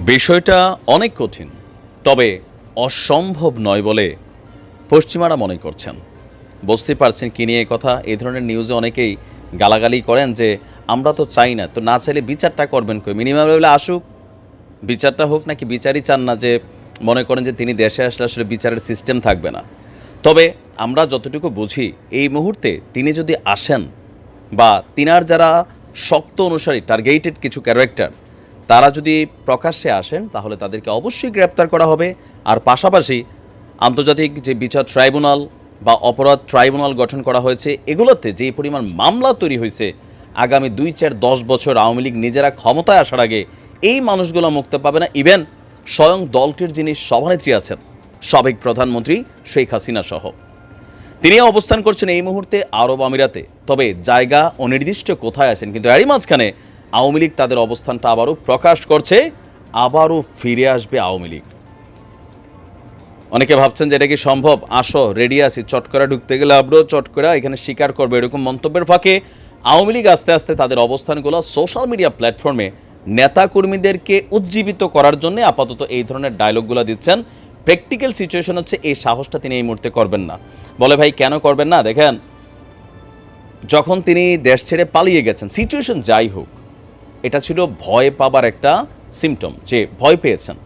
বিষয়টা অনেক কঠিন, তবে অসম্ভব নয় বলে পশ্চিমারা মনে করছেন। বুঝতে পারছেন কি নিয়ে কথা। এই ধরনের নিউজে অনেকেই গালাগালি করেন যে, আমরা তো চাই না, তো না চাইলে বিচারটা করবেন কই? মিনিমাম লেভেলে আসুক, বিচারটা হোক নাকি বিচারই চান না যে, মনে করেন যে তিনি দেশে আসলে আসলে বিচারের সিস্টেম থাকবে না। তবে আমরা যতটুকু বুঝি, এই মুহূর্তে তিনি যদি আসেন বা তিনার যারা শক্ত অনুসারী টার্গেটেড কিছু ক্যারেক্টার তারা যদি প্রকাশ্যে আসেন, তাহলে তাদেরকে অবশ্যই গ্রেপ্তার করা হবে। আর পাশাপাশি আন্তর্জাতিক যে বিচার ট্রাইব্যুনাল বা অপরাধ ট্রাইব্যুনাল গঠন করা হয়েছে, এগুলোতে যে পরিমাণ মামলা তৈরি হয়েছে, আগামী দুই চার দশ বছর আওয়ামী লীগ নিজেরা ক্ষমতায় আসার আগে, এই মানুষগুলো মুক্তি পাবে না। ইভেন স্বয়ং দলটির যিনি সভানেত্রী আছেন, সাবেক প্রধানমন্ত্রী শেখ হাসিনা সহ। তিনি অবস্থান করছেন এই মুহূর্তে আরব আমিরাতে। তবে জায়গা অনির্দিষ্ট কোথায় আছেন, কিন্তু এরই মাঝখানে আওয়ামী লীগ তাদের অবস্থানটা আবারও প্রকাশ করছে, আবারও ফিরে আসবে আওয়ামী লীগ। অনেকে ভাবছেন যে এটা কি সম্ভব? আসো রেডি আছি। চট করে ঢুকতে গেলে আমরাও চট করে এখানে স্বীকার করবে এরকম মন্তব্যের ফাঁকে আওয়ামী লীগ আস্তে আস্তে তাদের অবস্থানগুলো সোশ্যাল মিডিয়া প্ল্যাটফর্মে নেতাকর্মীদেরকে উজ্জীবিত করার জন্য আপাতত এই ধরনের ডায়লগগুলো দিচ্ছেন। প্র্যাকটিক্যাল সিচুয়েশন হচ্ছে, এই সাহসটা তিনি এই মুহূর্তে করবেন না। বলে, ভাই, কেন করবেন না? দেখেন, যখন তিনি দেশ ছেড়ে পালিয়ে গেছেন সিচুয়েশন যাই হোক এটা ছিল ভয় পাবার একটা সিমটম যে ভয় পেয়েছেন।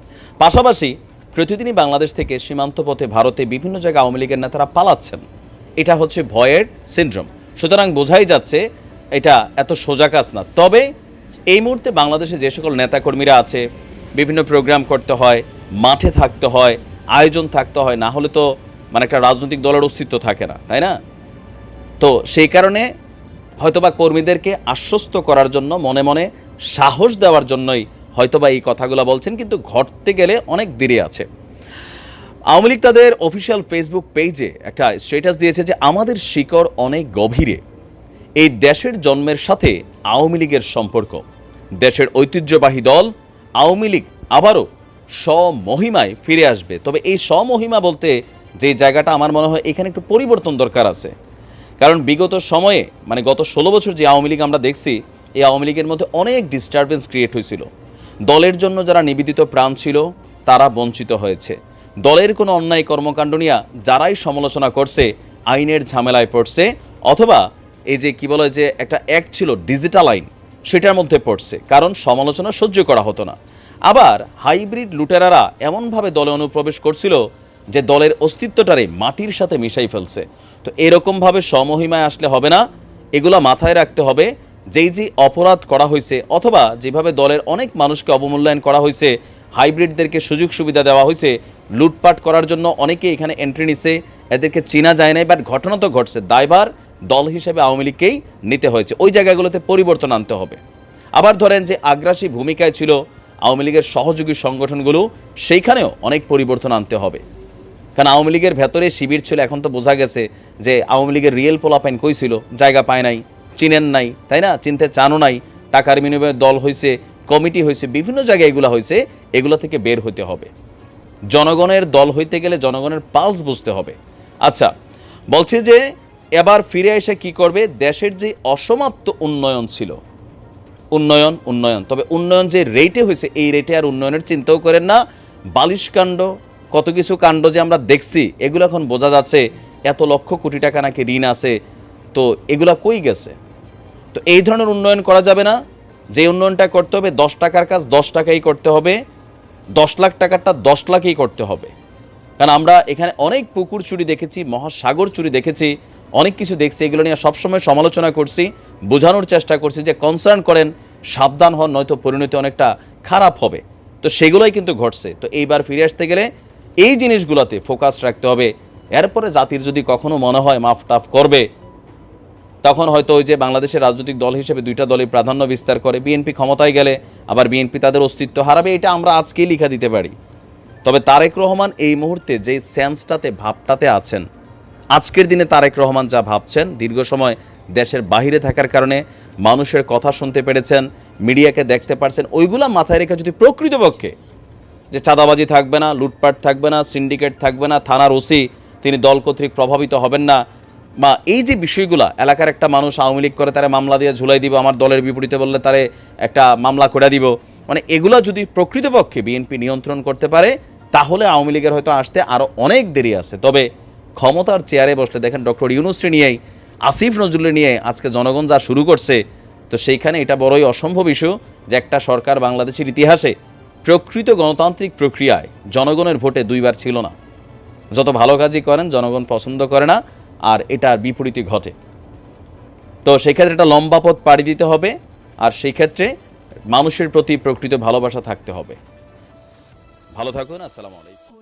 পাশাপাশি প্রতিদিনই বাংলাদেশ থেকে সীমান্ত পথে ভারতে বিভিন্ন জায়গায় আওয়ামী লীগের নেতারা পালাচ্ছেন। এটা হচ্ছে ভয়ের সিনড্রোম সুতরাং বোঝাই যাচ্ছে এটা এত সোজা কাজ না। তবে এই মুহূর্তে বাংলাদেশে যে সকল নেতাকর্মীরা আছে, বিভিন্ন প্রোগ্রাম করতে হয়, মাঠে থাকতে হয়, আয়োজন থাকতে হয়, না হলে তো মানে একটা রাজনৈতিক দলের অস্তিত্ব থাকে না, তাই না? তো সেই কারণে হয়তোবা কর্মীদেরকে আশ্বস্ত করার জন্য মনে মনে সাহস দেওয়ার জন্যই হয়তোবা এই কথাগুলো বলছেন, কিন্তু ঘটতে গেলে অনেক দেরি আছে। আওয়ামী লীগ তাদের অফিসিয়াল ফেসবুক পেজে একটা স্ট্যাটাস দিয়েছে যে আমাদের শিকড় অনেক গভীরে। এই দেশের জন্মের সাথে আওয়ামী লীগের সম্পর্ক। দেশের ঐতিহ্যবাহী দল আওয়ামী লীগ আবারও স্বমহিমায় ফিরে আসবে। তবে এই স্বমহিমা বলতে যে জায়গাটা আমার মনে হয় এখানে একটু পরিবর্তন দরকার আছে। কারণ বিগত সময়ে মানে গত ষোলো বছর যে আওয়ামী লীগ আমরা দেখছি, এই আওয়ামী লীগের মধ্যে অনেক ডিস্টারবেন্স ক্রিয়েট হয়েছিল। দলের জন্য যারা নিবেদিত প্রাণ ছিল, তারা বঞ্চিত হয়েছে। দলের কোনো অন্যায় কর্মকাণ্ড নিয়ে যারাই সমালোচনা করছে, আইনের ঝামেলায় পড়ছে, অথবা এই যে কি বলে যে একটা অ্যাক্ট ছিল ডিজিটাল আইন, সেটার মধ্যে পড়ছে। কারণ সমালোচনা সহ্য করা হতো না। আবার হাইব্রিড লুটেরারা এমনভাবে দলে অনুপ্রবেশ করছিল যে দলের অস্তিত্বটারে মাটির সাথে মিশাই ফেলছে। তো এরকমভাবে সমহিমায় আসলে হবে না। এগুলা মাথায় রাখতে হবে যেই যে অপরাধ করা হয়েছে অথবা যেভাবে দলের অনেক মানুষকে অবমূল্যায়ন করা হয়েছে, হাইব্রিডদেরকে সুযোগ সুবিধা দেওয়া হয়েছে, লুটপাট করার জন্য অনেকে এখানে এন্ট্রি নিছে, এদেরকে চেনা যায় নাই বাট ঘটনা তো ঘটছে। দায়ভার দল হিসেবে আওয়ামী লীগকেই নিতে হয়েছে। ওই জায়গাগুলোতে পরিবর্তন আনতে হবে। আবার ধরেন যে আগ্রাসী ভূমিকায় ছিল আওয়ামী লীগের সহযোগী সংগঠনগুলো, সেইখানেও অনেক পরিবর্তন আনতে হবে। কারণ আওয়ামী লীগের ভেতরে শিবির ছিল, এখন তো বোঝা গেছে যে আওয়ামী লীগের রিয়েল পোলাপাইন কই ছিল? জায়গা পায় নাই, চিনেন নাই, তাই না? চিনতে চানও নাই, টাকার বিনিময়ে দল হয়েছে কমিটি হয়েছে বিভিন্ন জায়গায় এগুলো হয়েছে এগুলো থেকে বের হতে হবে। জনগণের দল হইতে গেলে জনগণের পালস বুঝতে হবে। আচ্ছা বলছে যে এবার ফিরে এসে কি করবে? দেশের যে অসমাপ্ত উন্নয়ন ছিল, উন্নয়ন উন্নয়ন, তবে উন্নয়ন যে রেটে হয়েছে এই রেটে আর উন্নয়নের চিন্তাও করেন না। বালিশ কাণ্ড কত কিছু কাণ্ড যে আমরা দেখছি, এগুলো এখন বোঝা যাচ্ছে এত লক্ষ কোটি টাকা নাকি ঋণ আছে। তো এগুলা কই গেছে? তো এই ধরনের উন্নয়ন করা যাবে না। যে উন্নয়নটা করতে হবে, দশ টাকার কাজ দশ টাকাই করতে হবে। দশ লাখ টাকারটা দশ লাখেই করতে হবে। কারণ আমরা এখানে অনেক পুকুর চুরি দেখেছি, মহাসাগর চুরি দেখেছি, অনেক কিছু দেখছি, এগুলো নিয়ে সবসময় সমালোচনা করছি, বোঝানোর চেষ্টা করছি যে কনসার্ন করেন, সাবধান হন, নয়তো পরিণতি অনেকটা খারাপ হবে। তো সেগুলোই কিন্তু ঘটছে। তো এইবার ফিরে আসতে গেলে এই জিনিসগুলোতে ফোকাস রাখতে হবে। এরপরে জাতির যদি কখনো মনে হয় মাফ টাফ করবে, তখন হয়তো ওই যে বাংলাদেশের রাজনৈতিক দল হিসেবে দুইটা দলই প্রাধান্য বিস্তার করে। বিএনপি ক্ষমতায় গেলে আবার বিএনপি তাদের অস্তিত্ব হারাবে, এটা আমরা আজকেই লিখা দিতে পারি। তবে তারেক রহমান এই মুহূর্তে যে সেন্সটাতে ভাবটাতে আছেন, আজকের দিনে তারেক রহমান যা ভাবছেন, দীর্ঘ সময় দেশের বাহিরে থাকার কারণে মানুষের কথা শুনতে পেরেছেন, মিডিয়াকে দেখতে পারছেন, ওইগুলা মাথায় রেখে যদি প্রকৃতপক্ষে যে চাঁদাবাজি থাকবে না, লুটপাট থাকবে না সিন্ডিকেট থাকবে না, থানার ওসি, তিনি দল কর্তৃক প্রভাবিত হবেন না। বা এই যে বিষয়গুলা, এলাকার একটা মানুষ আওয়ামী লীগ করে তারা মামলা দিয়ে ঝুলাই দিব, আমার দলের বিপরীতে বললে তারে একটা মামলা করে দিব। মানে এগুলা যদি প্রকৃতপক্ষে বিএনপি নিয়ন্ত্রণ করতে পারে, তাহলে আওয়ামী লীগের হয়তো আসতে আরও অনেক দেরি আছে। তবে ক্ষমতার চেয়ারে বসলে, দেখেন ডক্টর ইউনুসরি নিয়েই, আসিফ নজরুল নিয়ে আজকে জনগণ যা শুরু করছে, তো সেইখানে এটা বড়ই অসম্ভব ইস্যু যে একটা সরকার বাংলাদেশের ইতিহাসে প্রকৃত গণতান্ত্রিক প্রক্রিয়ায় জনগণের ভোটে দুইবার ছিল না। যত ভালো কাজই করেন, জনগণ পছন্দ করে না, আর এটার বিপরীতই ঘটে। তো সেক্ষেত্রে একটা লম্বা পথ পাড়ি দিতে হবে, আর সেই ক্ষেত্রে মানুষের প্রতি প্রকৃত ভালোবাসা থাকতে হবে। ভালো থাকুন, আসসালামু আলাইকুম।